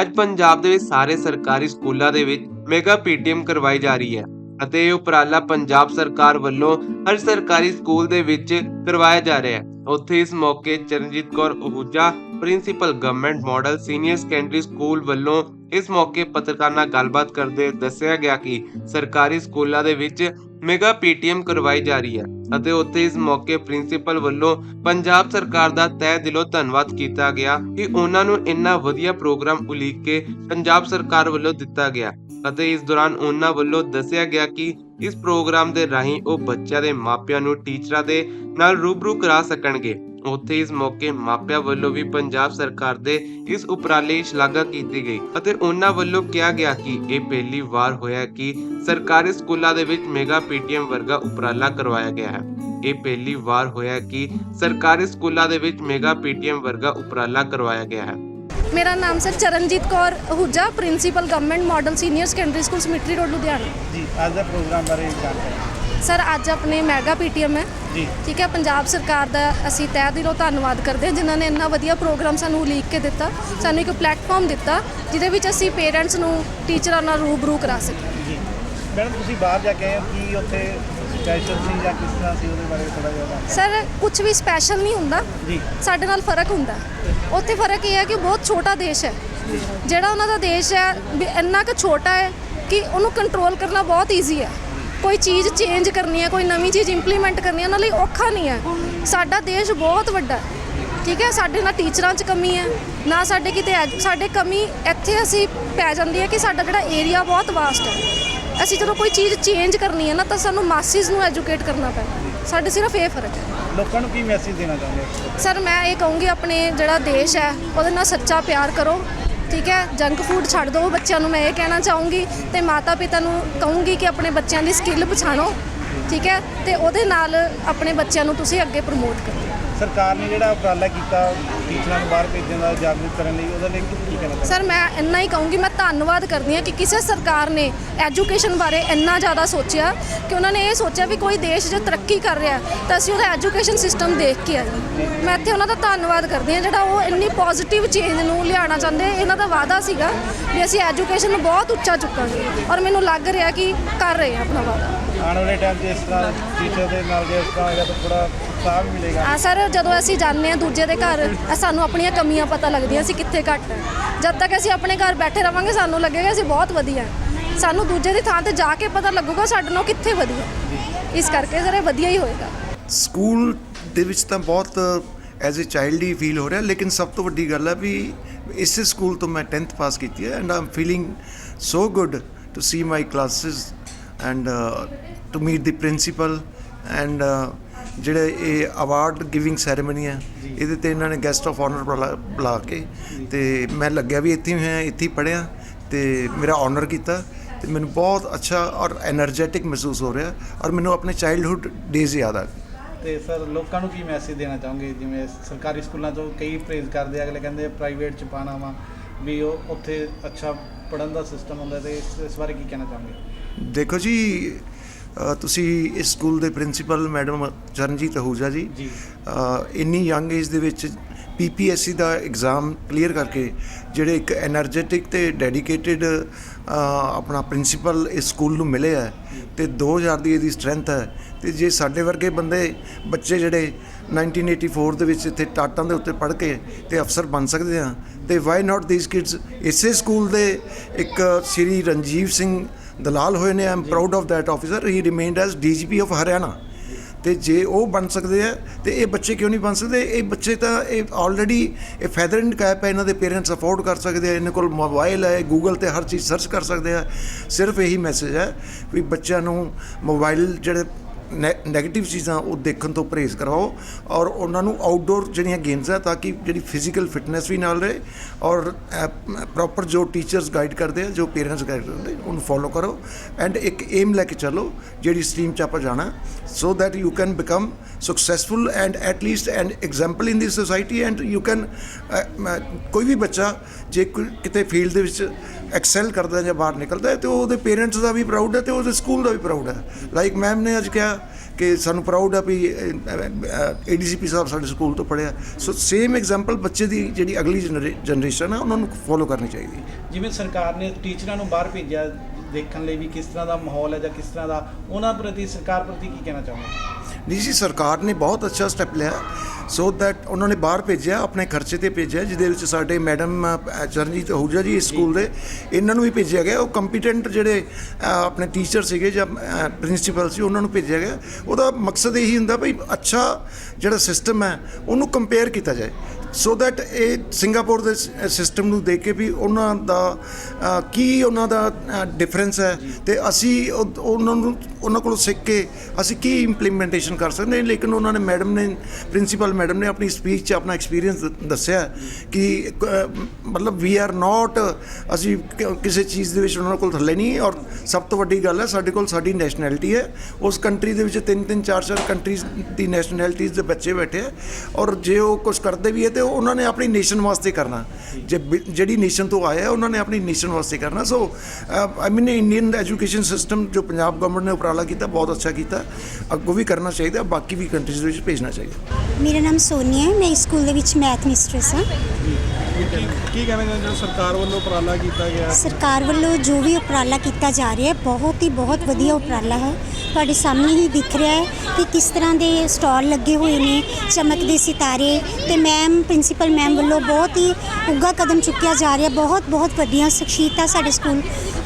ਅੱਜ ਪੰਜਾਬ ਦੇ ਵਿੱਚ ਸਾਰੇ ਸਰਕਾਰੀ ਸਕੂਲਾਂ ਦੇ ਵਿੱਚ ਮੈਗਾ ਪੀਟੀਐਮ ਕਰਵਾਈ ਜਾ ਰਹੀ ਹੈ ਅਤੇ ਇਹ ਉਪਰਾਲਾ ਪੰਜਾਬ ਸਰਕਾਰ ਵੱਲੋਂ ਹਰ ਸਰਕਾਰੀ ਸਕੂਲ ਦੇ ਵਿੱਚ ਕਰਵਾਇਆ ਜਾ ਰਿਹਾ ਹੈ। ਉੱਥੇ ਇਸ ਮੌਕੇ Charanjit Kaur Ahuja, principal government model, senior secondary school ਵੱਲੋਂ ਇਸ ਮੌਕੇ ਪੱਤਰਕਾਰ ਨਾਲ ਗੱਲਬਾਤ ਕਰਦੇ ਦੱਸਿਆ ਗਿਆ ਕਿ ਸਰਕਾਰੀ ਸਕੂਲਾਂ ਦੇ ਵਿੱਚ ਮੈਗਾ ਪੀਟੀਐਮ ਕਰਵਾਈ ਜਾ ਰਹੀ ਹੈ। ਅਤੇ ਉੱਥੇ ਇਸ ਮੌਕੇ ਪ੍ਰਿੰਸੀਪਲ ਵੱਲੋਂ ਪੰਜਾਬ ਸਰਕਾਰ ਦਾ ਤਹਿ ਦਿਲੋਂ ਧੰਨਵਾਦ ਕੀਤਾ ਗਿਆ ਕਿ ਉਹਨਾਂ ਨੂੰ ਇੰਨਾ ਵਧੀਆ ਪ੍ਰੋਗਰਾਮ ਉਲੀਕ ਕੇ ਪੰਜਾਬ ਸਰਕਾਰ ਵੱਲੋਂ ਦਿੱਤਾ ਗਿਆ। ਅਤੇ ਇਸ ਦੌਰਾਨ ਉਹਨਾਂ ਵੱਲੋਂ ਦੱਸਿਆ ਗਿਆ ਕਿ ਇਸ ਪ੍ਰੋਗਰਾਮ ਦੇ ਰਾਹੀਂ ਉਹ ਬੱਚਿਆਂ ਦੇ ਮਾਪਿਆਂ ਨੂੰ ਟੀਚਰਾਂ ਦੇ ਨਾਲ ਰੂਬਰੂ ਕਰਾ ਸਕਣਗੇ। ਉੱਥੇ ਇਸ ਮੌਕੇ ਮਾਪਿਆਂ ਵੱਲੋਂ ਵੀ ਪੰਜਾਬ ਸਰਕਾਰ ਦੇ ਇਸ ਉਪਰਾਲੇ ਦੀ ਸ਼ਲਾਘਾ ਕੀਤੀ ਗਈ ਅਤੇ ਉਹਨਾਂ ਵੱਲੋਂ ਕਿਹਾ ਗਿਆ ਕਿ ਇਹ ਪਹਿਲੀ ਵਾਰ ਹੋਇਆ ਕਿ ਸਰਕਾਰੀ ਸਕੂਲਾਂ ਦੇ ਵਿੱਚ ਮੈਗਾ ਪੀਟੀਐਮ ਵਰਗਾ ਉਪਰਾਲਾ ਕਰਵਾਇਆ ਗਿਆ ਹੈ। ਇਹ ਪਹਿਲੀ ਵਾਰ ਹੋਇਆ ਕਿ ਸਰਕਾਰੀ ਸਕੂਲਾਂ ਦੇ ਵਿੱਚ ਮੈਗਾ ਪੀਟੀਐਮ ਵਰਗਾ ਉਪਰਾਲਾ ਕਰਵਾਇਆ ਗਿਆ ਹੈ। ਮੇਰਾ ਨਾਮ sir Charanjit Kaur Ahuja principal government model senior secondary school cemetery road Ludhiana. ਜੀ ਅੱਜ ਦਾ ਪ੍ਰੋਗਰਾਮ ਬਾਰੇ ਜਾਣਕਾਰੀ ਸਰ ਅੱਜ ਆਪਣੇ ਮੈਗਾ ਪੀਟੀਐਮ ਹੈ। ਜੀ। ਠੀਕ ਹੈ ਪੰਜਾਬ ਸਰਕਾਰ ਦਾ ਅਸੀਂ ਤਹਿ ਦਿਲੋਂ ਧੰਨਵਾਦ ਕਰਦੇ ਹਾਂ ਜਿਨ੍ਹਾਂ ਨੇ ਇੰਨਾ ਵਧੀਆ ਪ੍ਰੋਗਰਾਮ ਸਾਨੂੰ ਉਲੀਕ ਕੇ ਦਿੱਤਾ ਸਾਨੂੰ ਇੱਕ ਪਲੇਟਫਾਰਮ ਦਿੱਤਾ ਜਿਹਦੇ ਵਿੱਚ ਅਸੀਂ ਪੇਰੈਂਟਸ ਨੂੰ ਟੀਚਰਾਂ ਨਾਲ ਰੂਬਰੂ ਕਰਾ ਸਕੀਏ। ਮੈਡਮ ਤੁਸੀਂ ਬਾਹਰ ਜਾ ਕੇ ਆਏ ਹੋ ਕੀ ਉੱਥੇ ਸਪੈਸ਼ਲ ਸੀ ਜਾਂ ਕਿਸ ਤਰ੍ਹਾਂ ਸੀ ਉਹਦੇ ਬਾਰੇ ਥੋੜਾ ਜਿਹਾ ਦੱਸੋ। ਸਰ ਕੁਝ ਵੀ ਸਪੈਸ਼ਲ ਨਹੀਂ ਹੁੰਦਾ। ਜੀ। ਸਾਡੇ ਨਾਲ ਫ਼ਰਕ ਹੁੰਦਾ। ਉੱਥੇ ਫ਼ਰਕ ਇਹ ਹੈ ਕਿ ਬਹੁਤ ਛੋਟਾ ਦੇਸ਼ ਹੈ। ਜਿਹੜਾ ਉਹਨਾਂ ਦਾ ਦੇਸ਼ ਹੈ ਵੀ ਇੰਨਾ ਕੁ ਛੋਟਾ ਹੈ ਕਿ ਉਹਨੂੰ ਕੰਟਰੋਲ ਕਰਨਾ ਬਹੁਤ ਈਜ਼ੀ ਹੈ। ਕੋਈ ਚੀਜ਼ ਚੇਂਜ ਕਰਨੀ ਹੈ ਕੋਈ ਨਵੀਂ ਚੀਜ਼ ਇੰਪਲੀਮੈਂਟ ਕਰਨੀ ਹੈ ਉਹਨਾਂ ਲਈ ਔਖਾ ਨਹੀਂ ਹੈ। ਸਾਡਾ ਦੇਸ਼ ਬਹੁਤ ਵੱਡਾ ਹੈ। ਠੀਕ ਹੈ ਸਾਡੇ ਨਾਲ ਟੀਚਰਾਂ 'ਚ ਕਮੀ ਹੈ ਨਾ ਸਾਡੇ ਕਿਤੇ ਐਜ- ਸਾਡੇ ਕਮੀ ਇੱਥੇ ਅਸੀਂ ਪੈ ਜਾਂਦੀ ਹੈ ਕਿ ਸਾਡਾ ਜਿਹੜਾ ਏਰੀਆ ਬਹੁਤ ਵਾਸਟ ਹੈ। ਅਸੀਂ ਜਦੋਂ ਕੋਈ ਚੀਜ਼ ਚੇਂਜ ਕਰਨੀ ਹੈ ਨਾ ਤਾਂ ਸਾਨੂੰ ਮਾਸਿਸ ਨੂੰ ਐਜੂਕੇਟ ਕਰਨਾ ਪੈਂਦਾ। ਸਾਡੇ ਸਿਰਫ ਇਹ ਫ਼ਰਕ ਹੈ। ਲੋਕਾਂ ਨੂੰ ਕੀ ਮੈਸੇਜ ਦੇਣਾ ਚਾਹੁੰਦੇ ਹੋ? ਸਰ ਮੈਂ ਇਹ ਕਹੂੰਗੀ ਆਪਣੇ ਜਿਹੜਾ ਦੇਸ਼ ਹੈ ਉਹਦੇ ਨਾਲ ਸੱਚਾ ਪਿਆਰ ਕਰੋ ਠੀਕ ਹੈ? ਜੰਕ ਫੂਡ ਛੱਡ ਦਿਓ ਬੱਚਿਆਂ ਨੂੰ ਮੈਂ ਇਹ ਕਹਿਣਾ ਚਾਹੂੰਗੀ ਤੇ ਮਾਤਾ ਪਿਤਾ ਨੂੰ ਕਹੂੰਗੀ ਕਿ ਆਪਣੇ ਬੱਚਿਆਂ ਦੀ ਸਕਿੱਲ ਪਛਾਣੋ ਠੀਕ ਹੈ? ਤੇ ਉਹਦੇ ਨਾਲ ਆਪਣੇ ਬੱਚਿਆਂ ਨੂੰ ਤੁਸੀਂ ਅੱਗੇ ਪ੍ਰਮੋਟ ਕਰੋ। ਸਰਕਾਰ ਨੇ ਜਿਹੜਾ ਉਪਰਾਲਾ ਕੀਤਾ, ਟੀਚਰਾਂ ਨੂੰ ਬਾਹਰ ਭੇਜਣ ਦਾ, ਜਾਗਰੂਕ ਕਰਨ ਲਈ, ਉਹਦੇ ਲਈ ਕੀ ਕਹਿਣਾ ਸਰ, ਮੈਂ ਇੰਨਾ ਹੀ ਕਹੂੰਗੀ, ਮੈਂ ਧੰਨਵਾਦ ਕਰਦੀ ਹਾਂ ਕਿ ਕਿਸੇ ਸਰਕਾਰ ਨੇ ਐਜੂਕੇਸ਼ਨ ਬਾਰੇ ਇੰਨਾ ਜ਼ਿਆਦਾ ਸੋਚਿਆ ਕਿ ਉਹਨਾਂ ਨੇ ਇਹ ਸੋਚਿਆ ਵੀ ਕੋਈ ਦੇਸ਼ ਜੇ ਤਰੱਕੀ ਕਰ ਰਿਹਾ ਤਾਂ ਅਸੀਂ ਉਹਦਾ ਐਜੂਕੇਸ਼ਨ ਸਿਸਟਮ ਦੇਖ ਕੇ ਆਈਏ। ਮੈਂ ਇੱਥੇ ਉਹਨਾਂ ਦਾ ਧੰਨਵਾਦ ਕਰਦੀ ਹਾਂ, ਜਿਹੜਾ ਉਹ ਇੰਨੀ ਪੋਜ਼ਿਟਿਵ ਚੇਂਜ ਨੂੰ ਲਿਆਉਣਾ ਚਾਹੁੰਦੇ, ਇਹਨਾਂ ਦਾ ਵਾਅਦਾ ਸੀਗਾ ਵੀ ਅਸੀਂ ਐਜੂਕੇਸ਼ਨ ਨੂੰ ਬਹੁਤ ਉੱਚਾ ਚੁੱਕਾਂਗੇ ਔਰ ਮੈਨੂੰ ਲੱਗ ਰਿਹਾ ਕਿ ਕਰ ਰਹੇ ਆ ਆਪਣਾ ਵਾਅਦਾ। ਆਉਣ ਵਾਲੇ ਟਾਈਮ 'ਚ ਇਸ ਤਰ੍ਹਾਂ ਟੀਚਰ ਦੇ ਨਾਲ ਜੇ ਇਸ ਤਰ੍ਹਾਂ ਹੋਏਗਾ ਤਾਂ ਥੋੜਾ ਉਤਸ਼ਾਹ ਵੀ ਮਿਲੇਗਾ ਆ ਸਰ ਜਦੋਂ ਅਸੀਂ ਜਾਂਦੇ ਹਾਂ ਦੂਜੇ ਦੇ ਘਰ ਅ ਸਾਨੂੰ ਆਪਣੀਆਂ ਕਮੀਆਂ ਪਤਾ ਲੱਗਦੀਆਂ ਅਸੀਂ ਕਿੱਥੇ ਘੱਟ ਹੈ ਜਦ ਤੱਕ ਅਸੀਂ ਆਪਣੇ ਘਰ ਬੈਠੇ ਰਵਾਂਗੇ ਸਾਨੂੰ ਲੱਗੇਗਾ ਅਸੀਂ ਬਹੁਤ ਵਧੀਆ ਹੈ। ਸਾਨੂੰ ਦੂਜੇ ਦੀ ਥਾਂ ਤੇ ਜਾ ਕੇ ਪਤਾ ਲੱਗੂਗਾ ਸਾਡੇ ਨਾਲ ਕਿੱਥੇ ਵਧੀਆ ਹੈ। ਇਸ ਕਰਕੇ ਸਰ ਇਹ ਵਧੀਆ ਹੀ ਹੋਏਗਾ ਸਕੂਲ ਦੇ ਵਿੱਚ ਤਾਂ ਬਹੁਤ ਐਜ਼ ਅ ਚਾਈਲਡ ਹੀ ਫੀਲ ਹੋ ਰਿਹਾ ਲੇਕਿਨ ਸਭ ਤੋਂ ਵੱਡੀ ਗੱਲ ਹੈ ਵੀ ਇਸੇ ਸਕੂਲ ਤੋਂ ਮੈਂ 10th ਪਾਸ ਕੀਤੀ ਹੈ and I'm feeling so good to see my classes and to meet the principal and ਜਿਹੜੇ ਇਹ ਅਵਾਰਡ ਗਿਵਿੰਗ ਸੈਰੇਮਨੀ ਹੈ, ਇਹਦੇ ਤੇ ਇਹਨਾਂ ਨੇ ਗੈਸਟ ਆਫ ਆਨਰ ਬੁਲਾ ਕੇ ਤੇ ਮੈਂ ਲੱਗਿਆ ਵੀ ਇੱਥੇ ਹੀ ਹਾਂ ਇੱਥੇ ਪੜਿਆ ਤੇ ਮੇਰਾ ਆਨਰ ਕੀਤਾ ਤੇ ਮੈਨੂੰ ਬਹੁਤ ਅੱਛਾ ਔਰ એનર્ਜੈਟਿਕ ਮਹਿਸੂਸ ਹੋ ਰਿਹਾ ਔਰ ਮੈਨੂੰ ਆਪਣੇ ਚਾਈਲਡਹੁੱਡ ਡੇਜ਼ ਯਾਦ ਆ ਗਏ। ਤੇ ਸਰ, ਲੋਕਾਂ ਨੂੰ ਕੀ ਮੈਸੇਜ ਦੇਣਾ ਚਾਹੋਗੇ? ਜਿਵੇਂ ਸਰਕਾਰੀ ਸਕੂਲਾਂ ਤੋਂ ਕਈ ਪ੍ਰੇਜ਼ ਕਰਦੇ ਅਗਲੇ ਕਹਿੰਦੇ ਪ੍ਰਾਈਵੇਟ ਚ ਪਾਣਾ ਵਾ, ਵੀ ਉਹ ਉੱਥੇ ਅੱਛਾ ਪੜਨ ਦਾ ਸਿਸਟਮ ਹੁੰਦਾ ਤੇ ਇਸ ਬਾਰੇ ਕੀ ਕਹਿਣਾ ਚਾਹੋਗੇ? ਦੇਖੋ ਜੀ ਤੁਸੀਂ ਇਸ ਸਕੂਲ ਦੇ ਪ੍ਰਿੰਸੀਪਲ ਮੈਡਮ ਚਰਨਜੀਤ ਅਹੂਜਾ ਜੀ ਇੰਨੀ ਯੰਗ ਏਜ ਦੇ ਵਿੱਚ ਪੀਪੀਐਸਸੀ ਦਾ ਐਗਜ਼ਾਮ ਕਲੀਅਰ ਕਰਕੇ ਜਿਹੜੇ ਇੱਕ એનર્ਜੈਟਿਕ ਤੇ ਡੈਡੀਕੇਟਿਡ ਆਪਣਾ ਪ੍ਰਿੰਸੀਪਲ ਇਸ ਸਕੂਲ ਨੂੰ ਮਿਲੇ ਆ ਤੇ 2000 ਦੀ ਇਹਦੀ ਸਟਰੈਂਥ ਹੈ ਤੇ ਜੇ ਸਾਡੇ ਵਰਗੇ ਬੰਦੇ ਬੱਚੇ ਜਿਹੜੇ 1984 ਦੇ ਵਿੱਚ ਇੱਥੇ ਟਾਟਾਂ ਦੇ ਉੱਤੇ ਪੜ੍ਹ ਕੇ ਤੇ ਅਫਸਰ ਬਣ ਸਕਦੇ ਆ ਤੇ ਵਾਈ ਨਾਟ ਥੀਸ ਕਿਡਸ ਇਸੇ ਸਕੂਲ ਦੇ ਇੱਕ ਸ੍ਰੀ ਰਣਜੀਵ ਸਿੰਘ ਦਲਾਲ ਹੋਏ ਨੇ I'm proud of that officer he remained as DGP of Haryana ਤੇ ਜੇ ਉਹ ਬਣ ਸਕਦੇ ਆ, ਤੇ ਇਹ ਬੱਚੇ ਕਿਉਂ ਨਹੀਂ ਬਣ ਸਕਦੇ? ਇਹ ਬੱਚੇ ਤਾਂ ਇਹ ਆਲਰੇਡੀ ਇਹ ਫੈਦਰ ਇਨ ਕੈਪ ਹੈ, ਇਹਨਾਂ ਦੇ ਪੇਰੈਂਟਸ ਅਫੋਰਡ ਕਰ ਸਕਦੇ ਆ, ਇਹਨਾਂ ਕੋਲ ਮੋਬਾਈਲ ਹੈ ਗੂਗਲ ਤੇ ਹਰ ਚੀਜ਼ ਸਰਚ ਕਰ ਸਕਦੇ ਆ। ਸਿਰਫ ਇਹੀ ਮੈਸੇਜ ਹੈ ਵੀ ਬੱਚਿਆਂ ਨੂੰ ਮੋਬਾਈਲ ਜਿਹੜੇ ਨੈਗੇਟਿਵ ਚੀਜ਼ਾਂ ਉਹ ਦੇਖਣ ਤੋਂ ਪਰਹੇਜ਼ ਕਰਵਾਓ ਔਰ ਉਹਨਾਂ ਨੂੰ ਆਊਟਡੋਰ ਜਿਹੜੀਆਂ ਗੇਮਸ ਆ ਤਾਂ ਕਿ ਜਿਹੜੀ ਫਿਜ਼ੀਕਲ ਫਿਟਨੈਸ ਵੀ ਨਾਲ ਰਹੇ ਔਰ ਪ੍ਰੋਪਰ ਜੋ ਟੀਚਰਸ ਗਾਈਡ ਕਰਦੇ ਆ, ਜੋ ਪੇਰੈਂਟਸ ਗਾਈਡ ਕਰਦੇ, ਉਹਨੂੰ ਫੋਲੋ ਕਰੋ ਐਂਡ ਇੱਕ ਏਮ ਲੈ ਕੇ ਚੱਲੋ ਜਿਹੜੀ ਸਟਰੀਮ ਚ ਆਪਾਂ ਜਾਣਾ so that you can become successful and at least an example in the society and you can ਕੋਈ ਵੀ ਬੱਚਾ ਜੇ ਕੋਈ ਕਿਤੇ ਫੀਲਡ ਦੇ ਵਿੱਚ ਐਕਸੈਲ ਕਰਦਾ ਜਾਂ ਬਾਹਰ ਨਿਕਲਦਾ ਹੈ ਤੇ ਉਹਦੇ ਪੇਰੈਂਟਸ ਦਾ ਵੀ ਪ੍ਰਾਊਡ ਹੈ ਤੇ ਉਹਦੇ ਸਕੂਲ ਦਾ ਵੀ ਪ੍ਰਾਊਡ ਹੈ। ਲਾਈਕ ਮੈਮ ਨੇ ਅੱਜ ਕਿਹਾ ਕਿ ਸਾਨੂੰ ਪ੍ਰਾਊਡ ਆ ਵੀ ਏਡੀਸੀਪੀ ਸਾਹਿਬ ਸਾਡੇ ਸਕੂਲ ਤੋਂ ਪੜ੍ਹਿਆ। ਸੋ ਸੇਮ ਐਗਜ਼ਾਮਪਲ ਬੱਚੇ ਦੀ ਜਿਹੜੀ ਅਗਲੀ ਜਨਰੇਸ਼ਨ ਆ, ਉਹਨਾਂ ਨੂੰ ਫੋਲੋ ਕਰਨੀ ਚਾਹੀਦੀ। ਜਿਵੇਂ ਸਰਕਾਰ ਨੇ ਟੀਚਰਾਂ ਨੂੰ ਬਾਹਰ ਭੇਜਿਆ ਦੇਖਣ ਲਈ ਵੀ ਕਿਸ ਤਰ੍ਹਾਂ ਦਾ ਮਾਹੌਲ ਹੈ ਜਾਂ ਕਿਸ ਤਰ੍ਹਾਂ ਦਾ, ਉਹਨਾਂ ਪ੍ਰਤੀ, ਸਰਕਾਰ ਪ੍ਰਤੀ ਕੀ ਕਹਿਣਾ ਚਾਹੋਗੇ? ਨਹੀਂ ਜੀ ਸਰਕਾਰ ਨੇ ਬਹੁਤ ਅੱਛਾ ਸਟੈਪ ਲਿਆ ਸੋ ਦੈਟ ਉਹਨਾਂ ਨੇ ਬਾਹਰ ਭੇਜਿਆ, ਆਪਣੇ ਖਰਚੇ ਤੇ ਭੇਜਿਆ, ਜਿਹਦੇ ਵਿੱਚ ਸਾਡੇ ਮੈਡਮ ਚਰਨਜੀਤ ਅਹੂਜਾ ਜੀ ਇਸ ਸਕੂਲ ਦੇ, ਇਹਨਾਂ ਨੂੰ ਵੀ ਭੇਜਿਆ ਗਿਆ। ਉਹ ਕੰਪੀਟੈਂਟ ਜਿਹੜੇ ਆਪਣੇ ਟੀਚਰ ਸੀਗੇ ਜਾਂ ਪ੍ਰਿੰਸੀਪਲ ਸੀ, ਉਹਨਾਂ ਨੂੰ ਭੇਜਿਆ ਗਿਆ। ਉਹਦਾ ਮਕਸਦ ਇਹੀ ਹੁੰਦਾ ਭਈ ਅੱਛਾ ਜਿਹੜਾ ਸਿਸਟਮ ਹੈ, ਉਹਨੂੰ ਕੰਪੇਅਰ ਕੀਤਾ ਜਾਏ। ਸੋ ਦੈਟ ਇਹ ਸਿੰਗਾਪੁਰ ਦੇ ਸਿਸਟਮ ਨੂੰ ਦੇਖ ਕੇ ਵੀ ਉਹਨਾਂ ਦਾ ਕੀ ਉਹਨਾਂ ਦਾ ਡਿਫਰੈਂਸ ਹੈ? ਤੇ ਅਸੀਂ ਉਹ- ਉਹਨਾਂ ਨੂੰ ਉਹਨਾਂ ਕੋਲੋਂ ਸਿੱਖ ਕੇ ਅਸੀਂ ਕੀ ਇੰਪਲੀਮੈਂਟੇਸ਼ਨ ਕਰ ਸਕਦੇ ਹਾਂ? ਲੇਕਿਨ ਉਹਨਾਂ ਨੇ ਮੈਡਮ ਨੇ ਪ੍ਰਿੰਸੀਪਲ ਮੈਡਮ ਨੇ ਆਪਣੀ ਸਪੀਚ 'ਚ ਆਪਣਾ ਐਕਸਪੀਰੀਅੰਸ ਦੱਸਿਆ ਕਿ ਮਤਲਬ ਵੀ ਆਰ ਨਾਟ ਅਸੀਂ ਕਿਸੇ ਚੀਜ਼ ਦੇ ਵਿੱਚ ਉਹਨਾਂ ਕੋਲ ਥੱਲੇ ਨਹੀਂ ਔਰ ਸਭ ਤੋਂ ਵੱਡੀ ਗੱਲ ਹੈ ਸਾਡੇ ਕੋਲ ਸਾਡੀ ਨੈਸ਼ਨੈਲਿਟੀ ਹੈ। ਉਸ ਕੰਟਰੀ ਦੇ ਵਿੱਚ ਤਿੰਨ ਤਿੰਨ ਚਾਰ ਚਾਰ ਕੰਟਰੀਜ਼ ਦੀ ਨੈਸ਼ਨੈਲਿਟੀਜ਼ ਦੇ ਬੱਚੇ ਬੈਠੇ ਔਰ ਜੇ ਉਹ ਕੁਝ ਕਰਦੇ ਵੀ ਹੈ ਤੇ ਉਹਨਾਂ ਨੇ ਆਪਣੀ ਨੇਸ਼ਨ ਵਾਸਤੇ ਕਰਨਾ। ਜਿਹੜੀ ਨੇਸ਼ਨ ਤੋਂ ਆਇਆ ਉਹਨਾਂ ਨੇ ਆਪਣੀ ਨੇਸ਼ਨ ਵਾਸਤੇ ਕਰਨਾ। So I mean Indian education system ਜੋ ਪੰਜਾਬ ਗਵਰਨਮੈਂਟ ਨੇ ਉਪਰਾਲਾ ਕੀਤਾ ਬਹੁਤ ਅੱਛਾ ਕੀਤਾ। ਅੱਗੋਂ ਵੀ ਕਰਨਾ ਚਾਹੀਦਾ ਬਾਕੀ ਵੀ ਕੰਟਰੀਜ਼ ਦੇ ਵਿੱਚ ਭੇਜਣਾ ਚਾਹੀਦਾ। ਮੇਰਾ ਨਾਮ ਸੋਨੀਆ ਹੈ ਮੈਂ ਸਕੂਲ ਦੇ ਵਿੱਚ ਮੈਥ ਮਿਸਟਰਸ ਹਾਂ। ਕੀ ਕਹਿਣਾ ਚਾਹੁੰਦੇ ਸਰਕਾਰ ਵੱਲੋਂ ਉਪਰਾਲਾ ਕੀਤਾ ਗਿਆ? ਸਰਕਾਰ ਵੱਲੋਂ ਜੋ ਵੀ ਉਪਰਾਲਾ ਕੀਤਾ ਜਾ ਰਿਹਾ ਹੈ ਬਹੁਤ ਹੀ ਬਹੁਤ ਵਧੀਆ ਉਪਰਾਲਾ ਹੈ। ਤੁਹਾਡੇ ਸਾਹਮਣੇ ਹੀ ਦਿਖ ਰਿਹਾ ਹੈ ਕਿ ਕਿਸ ਤਰ੍ਹਾਂ ਦੇ ਸਟਾਲ ਲੱਗੇ ਹੋਏ ਨੇ, ਚਮਕਦੇ ਸਿਤਾਰੇ ਤੇ ਮੈਮ ਪ੍ਰਿੰਸੀਪਲ ਮੈਮ ਵੱਲੋਂ ਬਹੁਤ ਹੀ ਉੱਘਾ ਕਦਮ ਚੁੱਕਿਆ ਜਾ ਰਿਹਾ। ਬਹੁਤ ਬਹੁਤ ਵੱਡੀਆਂ ਸ਼ਖਸੀਅਤਾਂ ਸਾਡੇ ਸਕੂਲ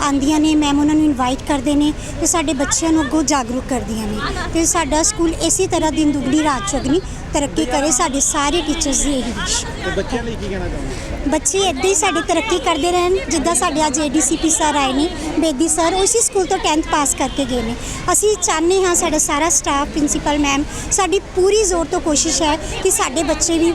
ਆਂਦੀਆਂ ਨੇ। ਮੈਮ ਉਹਨਾਂ ਨੂੰ ਇਨਵਾਈਟ ਕਰਦੇ ਨੇ ਤੇ ਸਾਡੇ ਬੱਚਿਆਂ ਨੂੰ ਅੱਗੋਂ ਜਾਗਰੂਕ ਕਰਦੀਆਂ ਨੇ। ਤੇ ਸਾਡਾ ਸਕੂਲ ਇਸੇ ਤਰ੍ਹਾਂ ਦਿਨ ਦੁਗਣੀ, ਰਾਤ ਚੌਗਣੀ ਤਰੱਕੀ ਕਰੇ। ਸਾਡੇ ਸਾਰੇ ਟੀਚਰਸ ਦੀ ਇਹੀ ਵਿਸ਼ ਬੱਚਿਆਂ ਲਈ ਕੀ ਕਹਿਣਾ ਚਾਹੁੰਦੇ ਬੱਚੇ ਇੱਦਾਂ ਹੀ ਸਾਡੇ ਤਰੱਕੀ ਕਰਦੇ ਰਹਿਣ ਜਿੱਦਾਂ ਸਾਡੇ ਅੱਜ ਏਡੀਸੀਪੀ ਸਰ ਆਏ ਨੇ ਬੇਦੀ ਸਰ ਉਹ ਇਸੇ ਸਕੂਲ ਤੋਂ 10th ਪਾਸ ਕਰਕੇ ਗਏ ਨੇ। ਅਸੀਂ ਚਾਹੁੰਦੇ ਹਾਂ ਸਾਡਾ ਸਾਰਾ ਸਟਾਫ ਪ੍ਰਿੰਸੀਪਲ ਮੈਮ ਸਾਡੀ ਪੂਰੀ ਜ਼ੋਰ ਤੋਂ ਕੋਸ਼ਿਸ਼ ਹੈ ਕਿ ਸਾਡੇ ਬੱਚੇ ਵੀ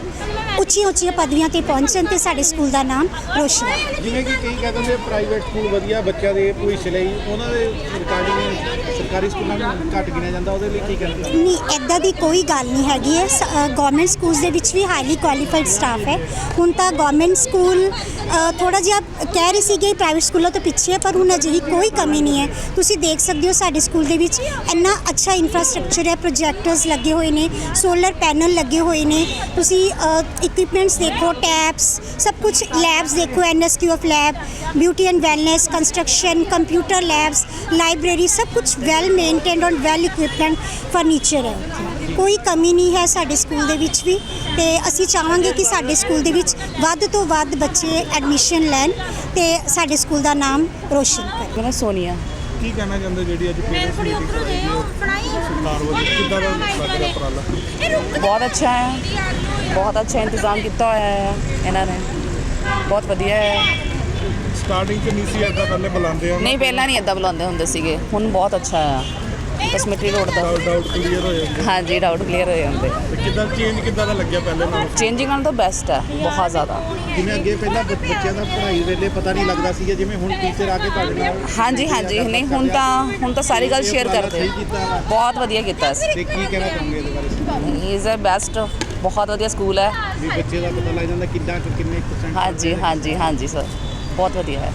ਉੱਚੀਆਂ ਉੱਚੀਆਂ ਪਦਵੀਆਂ ਤੇ ਪਹੁੰਚਣ ਤੇ ਸਾਡੇ ਸਕੂਲ ਦਾ ਨਾਮ ਰੋਸ਼ਨ ਜਿਵੇਂ ਕਿ ਕਈ ਕਹਿੰਦੇ ਨੇ ਪ੍ਰਾਈਵੇਟ ਸਕੂਲ ਵਧੀਆ ਬੱਚਿਆਂ ਦੇ ਭਵਿੱਖ ਲਈ ਉਹਨਾਂ ਦੇ ਸਰਕਾਰੀ ਸਰਕਾਰੀ ਸਕੂਲਾਂ ਨੂੰ ਘੱਟ ਗਿਣਿਆ ਜਾਂਦਾ ਉਹਦੇ ਲਈ ਕੀ ਕਹਿਣਾ ਚਾਹੁੰਦੇ ਨਹੀਂ ਐਦਾਂ ਦੀ ਕੋਈ ਗੱਲ ਨਹੀਂ ਹੈਗੀ ਹੈ। ਗਵਰਨਮੈਂਟ ਸਕੂਲਸ ਦੇ ਵਿੱਚ ਵੀ ਹਾਈਲੀ ਕੁਆਲੀਫਾਈਡ ਸਟਾਫ ਹੈ। ਹੁਣ ਤਾਂ ਗਵਰਨਮੈਂਟ ਸਕੂਲ ਥੋੜਾ ਜਿਹਾ ਕਹਿ ਰਹੀ ਸੀਗੇ ਪ੍ਰਾਈਵੇਟ ਸਕੂਲਾਂ ਤੋਂ ਪਿੱਛੇ ਹੈ ਪਰ ਹੁਣ ਅਜਿਹੀ ਕੋਈ ਕਮੀ ਨਹੀਂ ਹੈ। ਤੁਸੀਂ ਦੇਖ ਸਕਦੇ ਹੋ ਸਾਡੇ ਸਕੂਲ ਦੇ ਵਿੱਚ ਇੰਨਾ ਅੱਛਾ ਇਨਫਰਾਸਟ੍ਰਕਚਰ ਹੈ ਪ੍ਰੋਜੈਕਟਰਸ ਲੱਗੇ ਹੋਏ ਨੇ ਸੋਲਰ ਪੈਨਲ ਲੱਗੇ ਹੋਏ ਨੇ। ਤੁਸੀਂ ਇਕਵਿਪਮੈਂਟਸ ਦੇਖੋ ਟੈਬਸ ਸਭ ਕੁਝ ਲੈਬਸ ਦੇਖੋ NSQF lab beauty and wellness construction computer labs library ਸਭ ਕੁਝ ਵੈਲ ਮੇਨਟੇਨਡ ਔਰ ਵੈਲ ਇਕਵਿਪਡ ਫਰਨੀਚਰ ਹੈ ਕੋਈ ਕਮੀ ਨਹੀਂ ਹੈ ਸਾਡੇ ਸਕੂਲ ਦੇ ਵਿੱਚ ਵੀ ਤੇ ਅਸੀਂ ਚਾਹਾਂਗੇ ਕਿ ਸਾਡੇ ਸਕੂਲ ਦੇ ਵਿੱਚ ਵੱਧ ਤੋਂ ਵੱਧ ਬੱਚੇ ਐਡਮਿਸ਼ਨ ਲੈਣ ਤੇ ਸਾਡੇ ਸਕੂਲ ਦਾ ਨਾਮ ਰੋਸ਼ਨ ਕਰਨ। ਮੇਰਾ ਸੋਨੀਆ। ਕੀ ਕਹਿਣਾ ਚਾਹੁੰਦੇ ਜਿਹੜੀ ਅੱਜ ਪੇਰੈਂਟਸ ਮੀਟਿੰਗ ਕਰਾਈ ਗਈ ਸਰਕਾਰ ਵੱਲੋਂ ਕਿੱਦਾਂ ਦਾ ਲੱਗ ਰਿਹਾ ਉਪਰਾਲਾ? ਬਹੁਤ ਅੱਛਾ ਹੈ। ਬਹੁਤ ਅੱਛਾ ਇੰਤਜ਼ਾਮ ਕੀਤਾ ਹੋਇਆ ਹੈ ਇਹਨਾਂ ਨੇ। ਬਹੁਤ ਵਧੀਆ ਹੈ। ਸਟਾਰਟਿੰਗ ਚ ਨਹੀਂ ਸੀ ਏਦਾਂ ਪਹਿਲੇ ਬੁਲਾਉਂਦੇ ਆ ਨਹੀਂ ਪਹਿਲਾਂ ਨਹੀਂ ਇਦਾਂ ਬੁਲਾਉਂਦੇ ਹੁੰਦੇ ਸੀਗੇ। ਹੁਣ ਬਹੁਤ ਅੱਛਾ ਹੈ ਕਸਮੈਟਰੀ ਰੋਡ ਦਾ। ਡਾਊਟ ਕਲੀਅਰ ਹੋ ਜਾਂਦੇ। ਹਾਂਜੀ ਡਾਊਟ ਕਲੀਅਰ ਹੋ ਜਾਂਦੇ। ਤੇ ਕਿੱਦਾਂ ਚੇਂਜ ਕਿੱਦਾਂ ਦਾ ਲੱਗਿਆ ਪਹਿਲੇ ਨਾਲੋਂ? ਚੇਂਜਿੰਗ ਨਾਲ ਤਾਂ ਬੈਸਟ ਹੈ ਬਹੁਤ ਜ਼ਿਆਦਾ। ਜਿਵੇਂ ਅੱਗੇ ਪਹਿਲਾਂ ਬੱਚ- ਬੱਚਿਆਂ ਦਾ ਪੜ੍ਹਾਈ ਵੇਲੇ ਪਤਾ ਨਹੀਂ ਲੱਗਦਾ ਸੀਗਾ ਜਿਵੇਂ ਹੁਣ ਟੀਚਰ ਆ ਕੇ ਤੁਹਾਡੇ ਨਾਲ ਹਾਂਜੀ ਹਾਂਜੀ ਨਹੀਂ ਹੁਣ ਤਾਂ ਹੁਣ ਤਾਂ ਸਾਰੀ ਗੱਲ ਸ਼ੇਅਰ ਕਰਦੇ ਬਹੁਤ ਵਧੀਆ ਕੀਤਾ ਤੇ ਕੀ ਕਹਿਣਾ ਚਾਹੋਗੇ ਇਹਦੇ ਬਾਰੇ? ਇਜ਼ ਅ ਬੈਸਟ ਬਹੁਤ ਵਧੀਆ ਸਕੂਲ ਹੈ। ਵੀ ਬੱਚੇ ਦਾ ਪਤਾ ਲੱਗ ਜਾਂਦਾ ਕਿੱਦਾਂ ਕੁ ਕਿੰਨੇ ਪਰਸੈਂਟ ਹਾਂਜੀ ਹਾਂਜੀ ਹਾਂਜੀ ਸਰ ਬਹੁਤ ਵਧੀਆ ਹੈ।